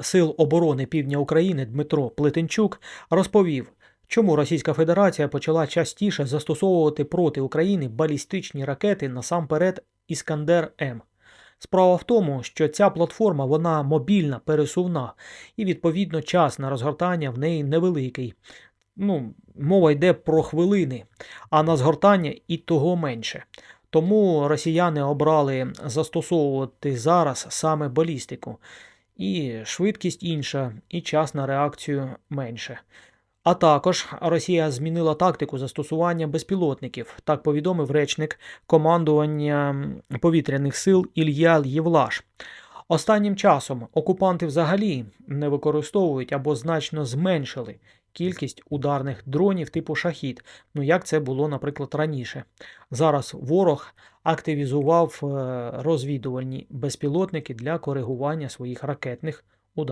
Сил оборони Півдня України Дмитро Плетенчук розповів, чому Російська Федерація почала частіше застосовувати проти України балістичні ракети насамперед Іскандер М. Справа в тому, що ця платформа вона мобільна, пересувна, і відповідно час на розгортання в неї невеликий. Ну, мова йде про хвилини, а на згортання і того менше. Тому росіяни обрали застосовувати зараз саме балістику. І швидкість інша, і час на реакцію менше. А також Росія змінила тактику застосування безпілотників, так повідомив речник командування повітряних сил Ілья Євлаш. Останнім часом окупанти взагалі не використовують або значно зменшили кількість ударних дронів типу шахід, ну як це було, наприклад, раніше. Зараз ворог активізував е, розвідувальні безпілотники для коригування своїх ракетних